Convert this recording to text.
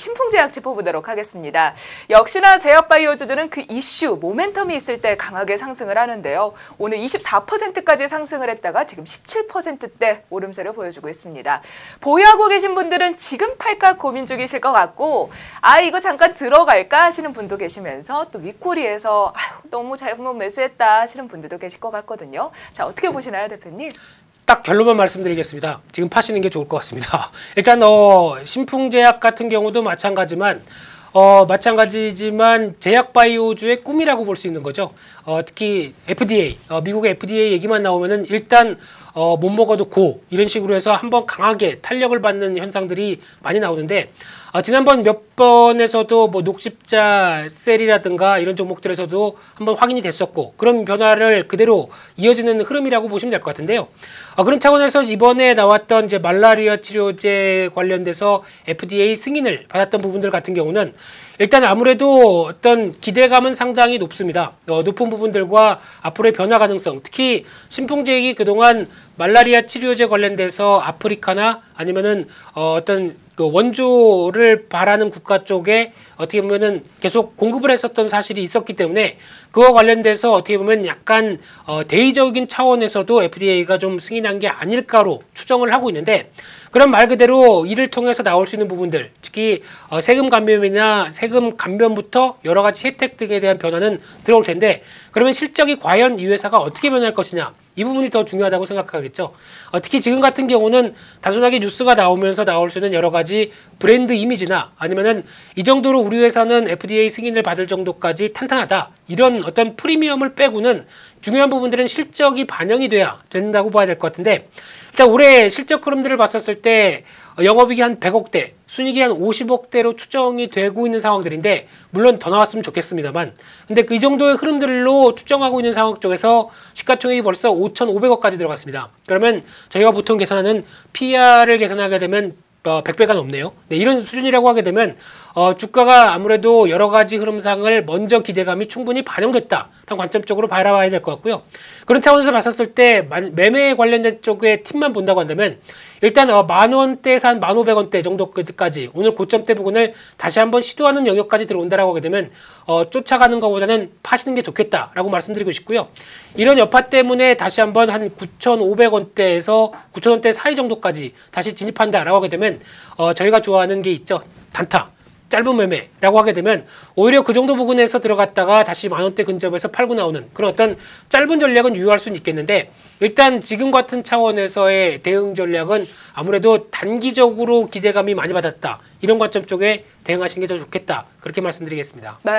신풍제약 짚어보도록 하겠습니다. 역시나 제약바이오주들은 그 이슈, 모멘텀이 있을 때 강하게 상승을 하는데요. 오늘 24%까지 상승을 했다가 지금 17%대 오름세를 보여주고 있습니다. 보유하고 계신 분들은 지금 팔까 고민 중이실 것 같고 아 이거 잠깐 들어갈까 하시는 분도 계시면서 또 윗꼬리에서 아유, 너무 잘못 매수했다 하시는 분들도 계실 것 같거든요. 자 어떻게 보시나요 대표님? 딱 결론만 말씀드리겠습니다. 지금 파시는 게 좋을 것 같습니다. 일단 어, 신풍제약 같은 경우도 마찬가지만 어, 마찬가지지만 제약바이오주의 꿈이라고 볼 수 있는 거죠. 어, 특히 FDA, 어, 미국의 FDA 얘기만 나오면은 일단 어, 못 먹어도 고 이런 식으로 해서 한번 강하게 탄력을 받는 현상들이 많이 나오는데 어, 지난번 몇 번에서도 뭐 녹십자 셀이라든가 이런 종목들에서도 한번 확인이 됐었고 그런 변화를 그대로 이어지는 흐름이라고 보시면 될 것 같은데요. 어, 그런 차원에서 이번에 나왔던 이제 말라리아 치료제 관련돼서 FDA 승인을 받았던 부분들 같은 경우는 일단 아무래도 어떤 기대감은 상당히 높습니다. 어, 높은 부분들과 앞으로의 변화 가능성, 특히 신풍제약이 그동안 말라리아 치료제 관련돼서 아프리카나 아니면은 어, 어떤 그 원조를 바라는 국가 쪽에 어떻게 보면은 계속 공급을 했었던 사실이 있었기 때문에 그와 관련돼서 어떻게 보면 약간 어, 대의적인 차원에서도 FDA가 좀 승인한 게 아닐까로 추정을 하고 있는데 그런 말 그대로 이를 통해서 나올 수 있는 부분들 특히 어, 세금 감면이나 세금 감면부터 여러 가지 혜택 등에 대한 변화는 들어올 텐데 그러면 실적이 과연 이 회사가 어떻게 변할 것이냐 이 부분이 더 중요하다고 생각하겠죠. 어, 특히 지금 같은 경우는 단순하게 뉴스가 나오면서 나올 수 있는 여러 가지 브랜드 이미지나 아니면은 이 정도로 우리 회사는 FDA 승인을 받을 정도까지 탄탄하다 이런 어떤 프리미엄을 빼고는 중요한 부분들은 실적이 반영이 돼야 된다고 봐야 될 것 같은데 일단 올해 실적 흐름들을 봤었을 때 영업이익이 한 100억대, 순이익이 한 50억대로 추정이 되고 있는 상황들인데 물론 더 나왔으면 좋겠습니다만 근데 그이 정도의 흐름들로 추정하고 있는 상황 쪽에서 시가총액이 벌써 5,500억까지 들어갔습니다. 그러면 저희가 보통 계산하는 PR을 계산하게 되면 어, 100배가 넘네요. 네, 이런 수준이라고 하게 되면 어, 주가가 아무래도 여러 가지 흐름상을 먼저 기대감이 충분히 반영됐다라는 관점적으로 바라봐야 될 것 같고요. 그런 차원에서 봤었을 때 매매에 관련된 쪽의 팀만 본다고 한다면 일단 어, 만 원대에서 한 만 오백 원대 정도까지 오늘 고점대 부분을 다시 한번 시도하는 영역까지 들어온다라고 하게 되면 어, 쫓아가는 것보다는 파시는 게 좋겠다라고 말씀드리고 싶고요. 이런 여파 때문에 다시 한번 한 9,500원대에서 9,000원대 사이 정도까지 다시 진입한다라고 하게 되면 어, 저희가 좋아하는 게 있죠. 단타. 짧은 매매라고 하게 되면 오히려 그 정도 부분에서 들어갔다가 다시 만원대 근접에서 팔고 나오는 그런 어떤 짧은 전략은 유효할 수는 있겠는데 일단 지금 같은 차원에서의 대응 전략은 아무래도 단기적으로 기대감이 많이 받았다 이런 관점 쪽에 대응하시는 게 더 좋겠다 그렇게 말씀드리겠습니다. 네.